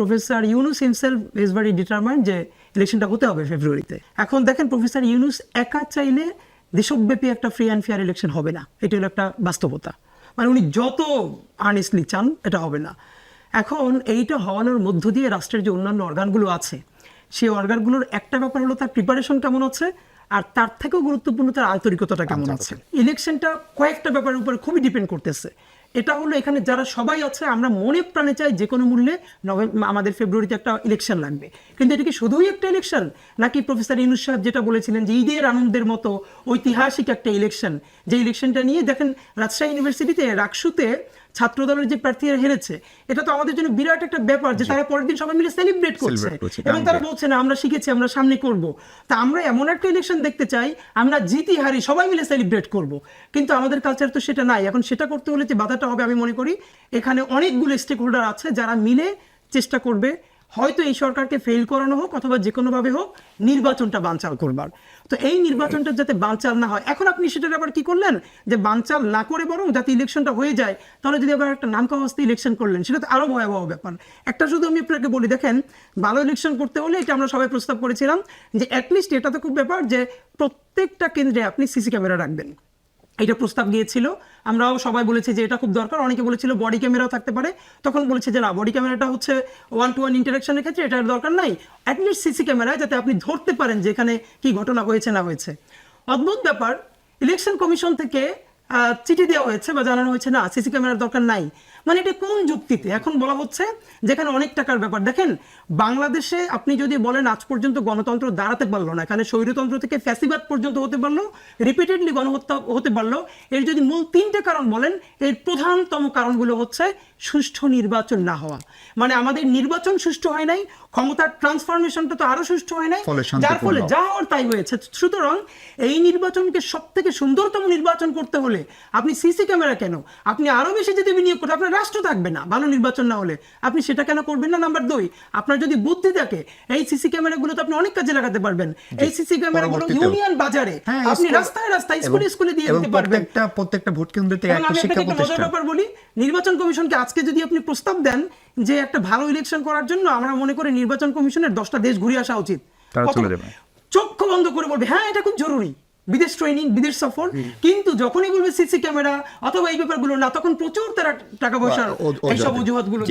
Professor Yunus himself is very determined যে ইলেকশনটা হতে হবে ফেব্রুয়ারিতে এখন দেখেন প্রফেসর ইউনুস একা চাইলে দেশব্যাপী একটা ফ্রি অ্যান্ড ফেয়ার ইলেকশন হবে না। এটা হলো একটা বাস্তবতা। মানে উনি যত আর্নেস্টলি চান এটা হবে না। এখন এইটা হওয়ানোর মধ্য দিয়ে রাষ্ট্রের যে অন্যান্য অর্গানগুলো আছে সেই অর্গানগুলোর একটা ব্যাপার হলো তার প্রিপারেশন কেমন আছে আর তার থেকেও গুরুত্বপূর্ণ তার আন্তরিকতাটা কেমন আছে। ইলেকশনটা কয়েকটা ব্যাপারের উপর খুবই ডিপেন্ড করতেছে। এটা হলো এখানে যারা সবাই আছে আমরা মনে প্রাণে চাই যে কোনো মূল্যে নভেম্বর আমাদের ফেব্রুয়ারিতে একটা ইলেকশন লাগবে। কিন্তু এটা কি শুধুই একটা ইলেকশন নাকি প্রফেসর ইনুস সাহেব যেটা বলেছিলেন যে ঈদের আনন্দের মতো ঐতিহাসিক একটা ইলেকশন যে ইলেকশনটা নিয়ে দেখেন রাজশাহী ইউনিভার্সিটিতে রাকসুতে ছাত্র দলের যে প্রার্থীরা হেরেছে এটা তো আমাদের জন্য বিরাট একটা ব্যাপার যে তারা পরের দিন সবাই মিলে সেলিব্রেট করছে। এবং তারা বলছে না আমরা শিখেছি আমরা সামনে করব। তা আমরা এমন একটা ইলেকশন দেখতে চাই আমরা জিতি হারি সবাই মিলে সেলিব্রেট করব। কিন্তু আমাদের কালচার তো সেটা নাই। এখন সেটা করতে হলে যে বাধাটা হবে আমি মনে করি, এখানে অনেকগুলো স্টেক হোল্ডার আছে যারা মিলে চেষ্টা করবে, হয়তো এই সরকারকে ফেল করানো হোক অথবা যে কোনোভাবে হোক, নির্বাচনটা বানচাল করবার। তো এই নির্বাচনটা যাতে বানচাল না হয়, এখন আপনি সেটার আবার কি করলেন? যে বানচাল না করে বরং যাতে ইলেকশনটা হয়ে যায়, তাহলে যদি আবার একটা নাম কাওয়াস্তে ইলেকশন করলেন, সেটা তো আরও ভয়াবহ ব্যাপার। একটা শুধু আমি আপনাকে বলি, দেখেন, ভালো ইলেকশন করতে হলে এটা আমরা সবাই প্রস্তাব করেছিলাম যে অ্যাটলিস্ট এটা তো খুব ব্যাপার যে প্রত্যেকটা কেন্দ্রে আপনি সিসি ক্যামেরা রাখবেন। এটা প্রস্তাব গিয়েছিল আমরাও সবাই বলেছি যে এটা খুব দরকার। অনেকে বলেছিল বডি ক্যামেরাও থাকতে পারে। তখন বলেছে যে না বডি ক্যামেরাটা হচ্ছে ওয়ান টু ওয়ান ইন্টারাকশনের ক্ষেত্রে এটার দরকার নাই। অ্যাটলিস্ট সিসি ক্যামেরায় যাতে আপনি ধরতে পারেন যে এখানে কি ঘটনা হয়েছে, না হয়েছে। অদ্ভুত ব্যাপার ইলেকশন কমিশন থেকে চিঠি দেওয়া হয়েছে বা জানানো হয়েছে না সিসি ক্যামেরার দরকার নাই। মানে এটা কোন যুক্তিতে? এখন বলা হচ্ছে যেখানে অনেক টাকার ব্যাপার। দেখেন বাংলাদেশে আপনি যদি বলেন আজ পর্যন্ত গণতন্ত্র দাঁড়াতে পারল না এখানে স্বৈরতন্ত্র থেকে ফ্যাসিবাদ পর্যন্ত হতে পারল রিপিটেডলি গণহত্যা হতে পারল এর যদি মূল তিনটে কারণ বলেন এর প্রধানতম কারণগুলো হচ্ছে সুষ্ঠু নির্বাচন না হওয়া। মানে আমাদের নির্বাচন সুষ্ঠু হয় নাই ক্ষমতার ট্রান্সফরমেশনটা তো আরও সুষ্ঠু হয় নাই যার ফলে যা হওয়ার তাই হয়েছে। সুতরাং এই নির্বাচনকে সব থেকে সুন্দরতম নির্বাচন করতে হলে আপনি সিসি ক্যামেরা কেন? আপনি আরও বেশি যদি বিনিয়োগ করতে আপনার রাষ্ট্র থাকবে না ভালো নির্বাচন না হলে। আপনি সেটা কেন করবেন না? নাম্বার দুই আপনার যদি বুদ্ধি থাকে এই সিসি ক্যামেরাগুলো তো আপনি অনেক কাজে লাগাতে পারবেন। এই সিসি ক্যামেরাগুলো ইউনিয়ন বাজারে। হ্যাঁ, আপনি রাস্তায় রাস্তায় স্কুলে স্কুলে দিয়ে দিতে পারবেন। প্রত্যেকটা প্রত্যেকটা ভোট কেন্দ্র থেকে এবং একটা শিক্ষা প্রতিষ্ঠান। ব্যাপার বলি নির্বাচন কমিশনকে আজকে যদি আপনি প্রস্তাব দেন যে একটা ভালো ইলেকশন করার জন্য আমরা মনে করি নির্বাচন কমিশনের দশটা দেশ ঘুরে আসা উচিত। চক্ষু বন্ধ করে বলবে হ্যাঁ এটা খুব জরুরি। বিদেশ ট্রেনিং বিদেশ সফর কিন্তু যখনই বলবে সিসি ক্যামেরা অথবা এই ব্যাপারগুলো না তখন প্রচুর তারা টাকা পয়সার এইসব অজুহাত। অজুহাতগুলো।